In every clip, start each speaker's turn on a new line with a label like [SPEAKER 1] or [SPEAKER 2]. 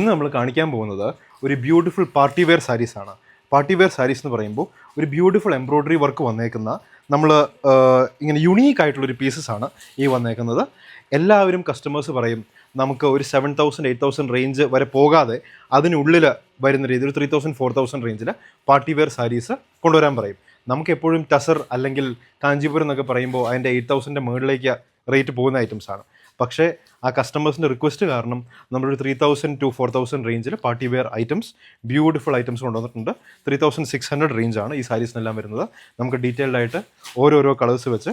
[SPEAKER 1] ഇന്ന് നമ്മൾ കാണിക്കാൻ പോകുന്നത് ഒരു ബ്യൂട്ടിഫുൾ പാർട്ടി വെയർ സാരീസ് ആണ്. പാർട്ടി വെയർ സാരീസ് എന്ന് പറയുമ്പോൾ ഒരു ബ്യൂട്ടിഫുൾ എംബ്രോയ്ഡറി വർക്ക് വന്നേക്കുന്ന നമ്മൾ ഇങ്ങനെ യുണീക്ക് ആയിട്ടുള്ളൊരു പീസസ് ആണ് ഈ വന്നേക്കുന്നത്. എല്ലാവരും കസ്റ്റമേഴ്സ് പറയും നമുക്ക് ഒരു seven thousand eight thousand range വരെ പോകാതെ അതിനുള്ളിൽ വരുന്ന രീതിയിൽ ത്രീ തൗസൻഡ് ഫോർ തൗസൻഡ് റേഞ്ചിൽ പാർട്ടി വെയർ സാരീസ് കൊണ്ടുവരാൻ പറയും. നമുക്ക് എപ്പോഴും ടസർ അല്ലെങ്കിൽ കാഞ്ചീപുരം എന്നൊക്കെ പറയുമ്പോൾ അതിന്റെ എയ്റ്റ് തൗസൻഡിന്റെ മുകളിലേക്ക് റേറ്റ് പോകുന്ന ഐറ്റംസ് ആണ്. പക്ഷേ ആ കസ്റ്റമേഴ്സിന്റെ റിക്വസ്റ്റ് കാരണം നമ്മളൊരു three thousand two four thousand റേഞ്ചിൽ party wear items beautiful items കൊണ്ടുവന്നിട്ടുണ്ട്. ത്രീ തൗസൻഡ് സിക്സ് ഹൺഡ്രഡ് റേഞ്ചാണ് ഈ സാരീസിനെല്ലാം വരുന്നത്. നമുക്ക് ഡീറ്റെയിൽഡ് ആയിട്ട് ഓരോരോ കളേഴ്സ് വെച്ച്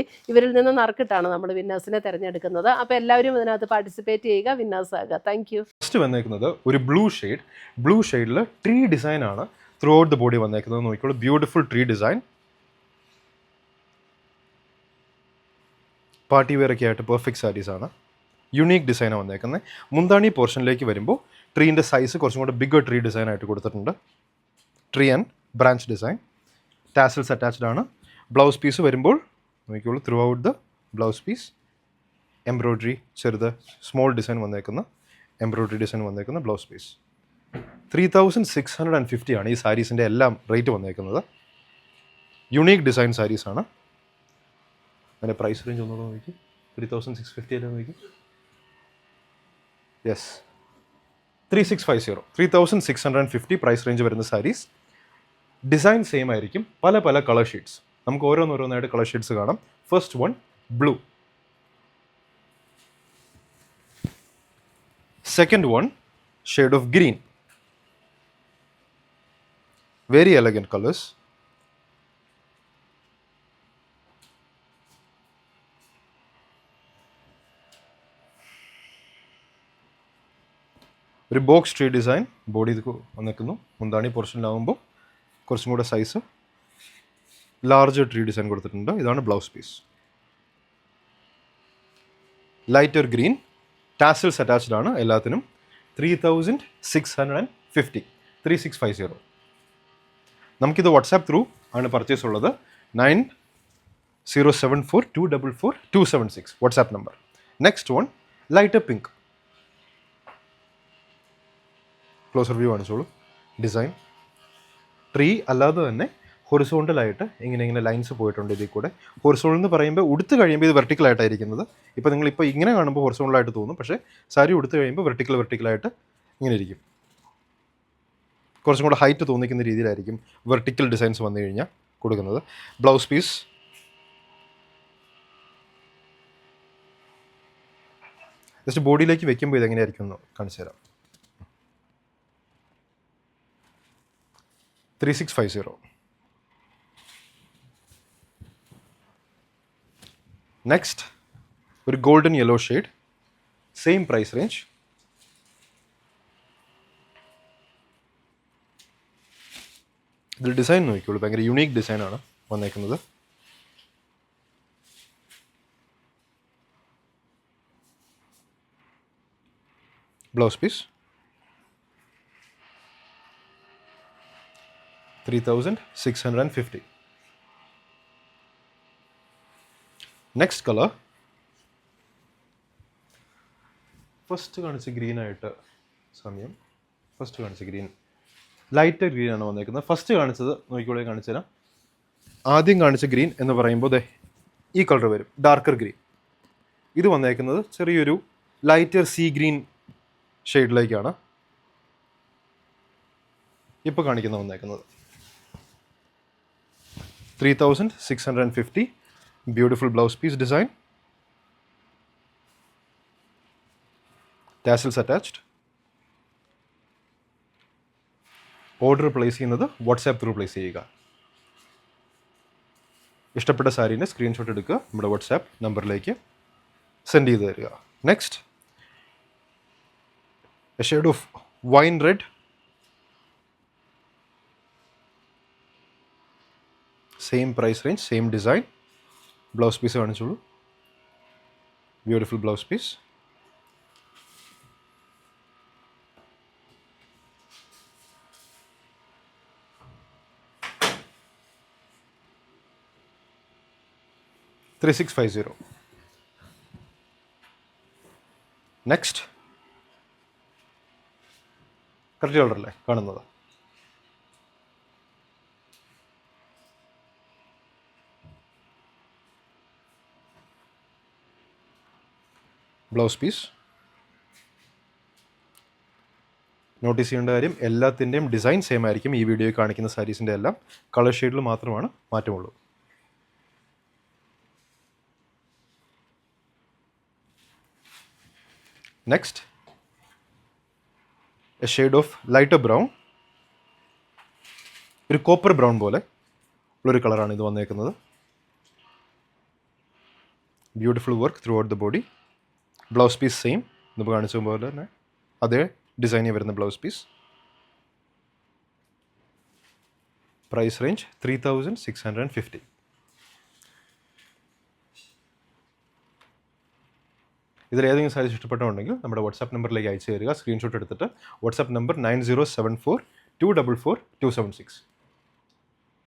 [SPEAKER 2] ഇവരിൽ നിന്ന് നറുക്കിട്ടാണ് നമ്മൾ വിന്നേഴ്സിനെ തിരഞ്ഞെടുക്കുന്നത്. അപ്പോൾ എല്ലാവരും ഇതിനകത്ത് പാർട്ടിസിപ്പേറ്റ് ചെയ്യുക വിന്നേഴ്സ് ആകുക. താങ്ക് യു
[SPEAKER 1] ഫസ്റ്റ് വന്നേക്കുന്നത് ഒരു ബ്ലൂ ഷെയ്ഡ് ബ്ലൂ ഷെയ്ഡിൽ ട്രീ ഡിസൈൻ ആണ് ത്രൂ ഔട്ട് ദ ബോഡി വന്നേക്കുന്നത് നോക്കിക്കോളൂ. Beautiful tree design party wear ഒക്കെ ആയിട്ട് പെർഫെക്റ്റ് സാരീസ് ആണ്. യുണീക്ക് ഡിസൈനാണ് വന്നേക്കുന്നത്. മുന്താണി പോർഷനിലേക്ക് വരുമ്പോൾ ട്രീന്റെ സൈസ് കുറച്ചും കൂടെ ബിഗ്ഗർ ട്രീ ഡിസൈൻ ആയിട്ട് കൊടുത്തിട്ടുണ്ട്. Tree and branch design tassels attached ആണ്. ബ്ലൗസ് പീസ് വരുമ്പോൾ നോക്കിക്കോളൂ. Throughout the blouse piece embroidery ചെറുത് സ്മോൾ ഡിസൈൻ വന്നേക്കുന്ന എംബ്രോയ്ഡറി ഡിസൈൻ വന്നേക്കുന്ന blouse piece three thousand six hundred and fifty ആണ് ഈ സാരീസിന്റെ എല്ലാം റേറ്റ് വന്നേക്കുന്നത്. യുണീക്ക് ഡിസൈൻ സാരീസ് ആണ്. അതിന്റെ പ്രൈസ് റേഞ്ച് ഒന്നുകൂടെ നോക്കി. ത്രീ തൗസൻഡ് സിക്സ് ഫിഫ്റ്റി അല്ലേ നോക്കി? Yes three six five zero three thousand six hundred and fifty price range വരുന്ന സാരീസ് ഡിസൈൻ സെയിം ആയിരിക്കും. പല പല കളർ ഷീറ്റ്സ് നമുക്ക് ഓരോന്നോരോന്നായിട്ട് കളർ ഷീറ്റ്സ് കാണാം. First one blue second one shade of green very elegant colours ഒരു ബോക്സ് ട്രീ ഡിസൈൻ ബോഡി ഇത് മുന്താണി പോർഷനിലാവുമ്പോൾ കുറച്ചും കൂടെ സൈസ് ലാർജ് ട്രീ ഡിസൈൻ കൊടുത്തിട്ടുണ്ട്. ഇതാണ് blouse piece lighter green tassels attached ആണ് എല്ലാത്തിനും. Three thousand six hundred and fifty three six five zero നമുക്കിത് വാട്സാപ്പ് ത്രൂ ആണ് പർച്ചേസ് ഉള്ളത്. Nine zero seven four two double four two seven six WhatsApp number next one lighter pink closer view കാണിച്ചോളൂ. Design tree അല്ലാതെ തന്നെ ഹൊറിസോണ്ടലായിട്ട് ഇങ്ങനെ ഇങ്ങനെ lines പോയിട്ടുണ്ട് ഇതിൽ കൂടെ. ഹൊറിസോണ്ടൽ എന്ന് പറയുമ്പോൾ ഉടുത്ത് കഴിയുമ്പോൾ ഇത് വെർട്ടിക്കൽ ആയിട്ടായിരിക്കുന്നത്. ഇപ്പോൾ നിങ്ങൾ ഇപ്പോൾ ഇങ്ങനെ കാണുമ്പോൾ ഹൊറിസോണ്ടലായിട്ട് തോന്നും. പക്ഷേ സാരി ഉടുത്ത് കഴിയുമ്പോൾ വെർട്ടിക്കൽ വെർട്ടിക്കലായിട്ട് ഇങ്ങനെ ഇരിക്കും. കുറച്ചും കൂടെ ഹൈറ്റ് തോന്നിക്കുന്ന രീതിയിലായിരിക്കും വെർട്ടിക്കൽ ഡിസൈൻസ് വന്നു കഴിഞ്ഞാൽ കൊടുക്കുന്നത്. ബ്ലൗസ് പീസ് ജസ്റ്റ് ബോഡിയിലേക്ക് വെക്കുമ്പോൾ ഇതെങ്ങനെയായിരിക്കും എന്ന് കാണിച്ചു തരാം. Three six five zero next ഒരു golden yellow shade same price range ഇതിൽ ഡിസൈൻ നോക്കിയുള്ളൂ ഭയങ്കര യുണീക്ക് ഡിസൈനാണ് വന്നേക്കുന്നത്. Blouse piece three thousand six hundred and fifty next colour first കാണിച്ച ഗ്രീൻ ആയിട്ട് സമയം. ഫസ്റ്റ് കാണിച്ച ഗ്രീൻ ലൈറ്റ് ആണ് വന്നേക്കുന്നത്. ഫസ്റ്റ് കാണിച്ചത് നോക്കിക്കോളെ കാണിച്ചു തരാം ആദ്യം കാണിച്ച ഗ്രീൻ എന്ന് പറയുമ്പോൾ ദേ ഈ കളർ വരും. ഡാർക്കർ ഗ്രീൻ ഇത് വന്നേക്കുന്നത് ചെറിയൊരു ലൈറ്റർ സീ ഗ്രീൻ ഷെയ്ഡിലേക്കാണ് ഇപ്പോൾ കാണിക്കുന്ന വന്നേക്കുന്നത്. Three thousand six hundred and fifty beautiful blouse piece design tassels attached order place ചെയ്യുന്നത് വാട്സാപ്പ് ത്രൂ പ്ലേസ് ചെയ്യുക. ഇഷ്ടപ്പെട്ട സാരീന്റെ സ്ക്രീൻഷോട്ട് എടുക്കുക. നമ്മുടെ വാട്സാപ്പ് നമ്പറിലേക്ക് സെൻഡ് ചെയ്ത് തരിക. Next shade of wine red same price range same design blouse piece കാണിച്ചോളൂ. Beautiful blouse piece. Three six five zero next correct കളറല്ലേ കാണുന്നത്. Blouse piece. Notice ചെയ്യേണ്ട കാര്യം എല്ലാത്തിന്റെയും ഡിസൈൻ സെയിം ആയിരിക്കും ഈ വീഡിയോയിൽ കാണിക്കുന്ന സാരീസിന്റെ എല്ലാം. കളർ ഷെയ്ഡിൽ മാത്രമാണ് മാറ്റമുള്ളൂ. Next a shade of lighter brown ഒരു കോപ്പർ ബ്രൗൺ പോലെ ഉള്ളൊരു കളറാണ് ഇത് വന്നേക്കുന്നത്. Beautiful work throughout the body blouse piece same. നമുക്ക് കാണിച്ച പോലെ തന്നെ. അതേ ഡിസൈനിൽ വരുന്ന blouse piece. Price range three thousand six hundred and fifty ഇതിൽ ഏതെങ്കിലും സാരീസ് ഇഷ്ടപ്പെട്ടുണ്ടെങ്കിൽ നമ്മുടെ വാട്സാപ്പ് നമ്പറിലേക്ക് അയച്ചു തരിക. സ്ക്രീൻഷോട്ട് എടുത്തിട്ട്. WhatsApp number nine zero seven four two double four two seven six